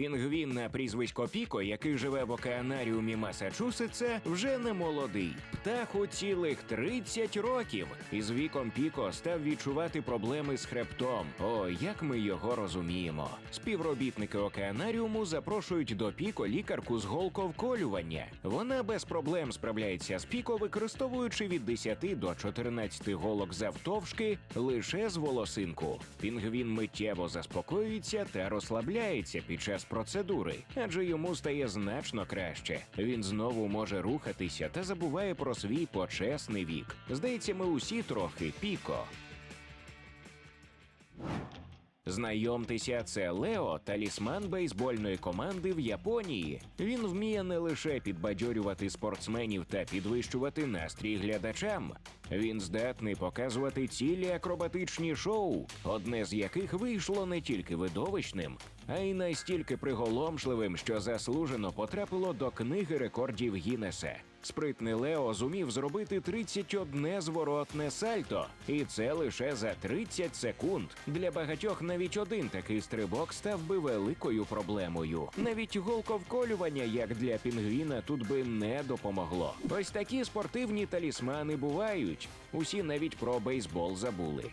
Пінгвін на прізвисько Піко, який живе в океанаріумі Масачусетса, вже не молодий. Птаху цілих 30 років. І з віком Піко став відчувати проблеми з хребтом. О, як ми його розуміємо. Співробітники океанаріуму запрошують до Піко лікарку з голковколювання. Вона без проблем справляється з Піко, використовуючи від 10 до 14 голок завтовшки лише з волосинку. Пінгвін миттєво заспокоюється та розслабляється під час процедури, адже йому стає значно краще. Він знову може рухатися та забуває про свій почесний вік. Здається, ми усі трохи піко. Знайомтеся, це Лео, талісман бейсбольної команди в Японії. Він вміє не лише підбадьорювати спортсменів та підвищувати настрій глядачам. Він здатний показувати цілі акробатичні шоу, одне з яких вийшло не тільки видовищним, а й настільки приголомшливим, що заслужено потрапило до книги рекордів Гіннеса. Спритний Лео зумів зробити 31 зворотне сальто, і це лише за 30 секунд. Для багатьох навіть один такий стрибок став би великою проблемою. Навіть голковколювання, як для пінгвіна, тут би не допомогло. Ось такі спортивні талісмани бувають. Усі навіть про бейсбол забули.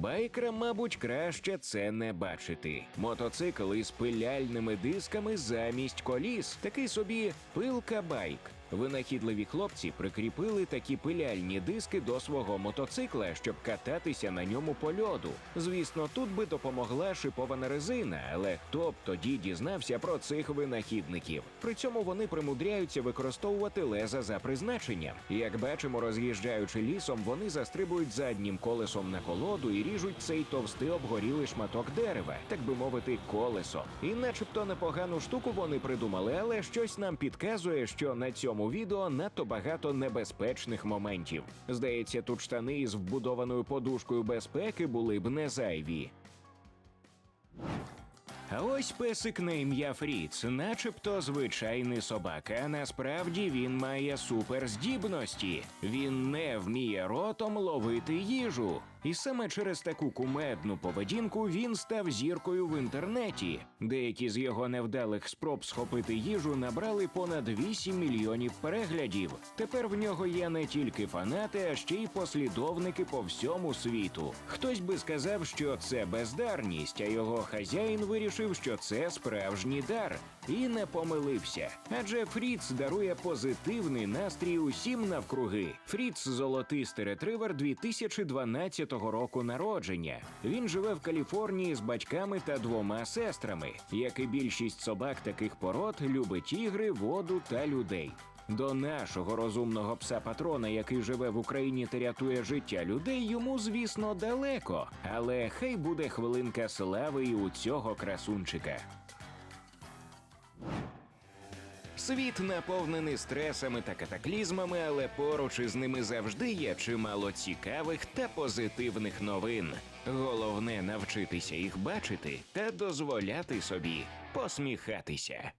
Байкерам, мабуть, краще це не бачити. Мотоцикл із пиляльними дисками замість коліс. Такий собі пилка байк. Винахідливі хлопці прикріпили такі пиляльні диски до свого мотоцикла, щоб кататися на ньому по льоду. Звісно, тут би допомогла шипована резина, але хто б тоді дізнався про цих винахідників? При цьому вони примудряються використовувати леза за призначенням. Як бачимо, роз'їжджаючи лісом, вони застрибують заднім колесом на колоду і ріжуть цей товстий обгорілий шматок дерева, так би мовити, колесо. І начебто непогану штуку вони придумали, але щось нам підказує, що на цьому відео надто багато небезпечних моментів. Здається, тут штани із вбудованою подушкою безпеки були б не зайві. А ось песик на ім'я Фріц, начебто звичайний собака. А насправді він має суперздібності. Він не вміє ротом ловити їжу. І саме через таку кумедну поведінку він став зіркою в інтернеті. Деякі з його невдалих спроб схопити їжу набрали понад 8 мільйонів переглядів. Тепер в нього є не тільки фанати, а ще й послідовники по всьому світу. Хтось би сказав, що це бездарність, а його хазяїн вирішив, що це справжній дар, і не помилився. Адже Фріц дарує позитивний настрій усім навкруги. Фріц золотистий ретривер 2012 року народження. Він живе в Каліфорнії з батьками та двома сестрами. Як і більшість собак таких пород, любить ігри, воду та людей. До нашого розумного пса патрона, який живе в Україні та рятує життя людей, йому, звісно, далеко. Але хай буде хвилинка слави і у цього красунчика. Світ наповнений стресами та катаклізмами, але поруч із ними завжди є чимало цікавих та позитивних новин. Головне навчитися їх бачити та дозволяти собі посміхатися.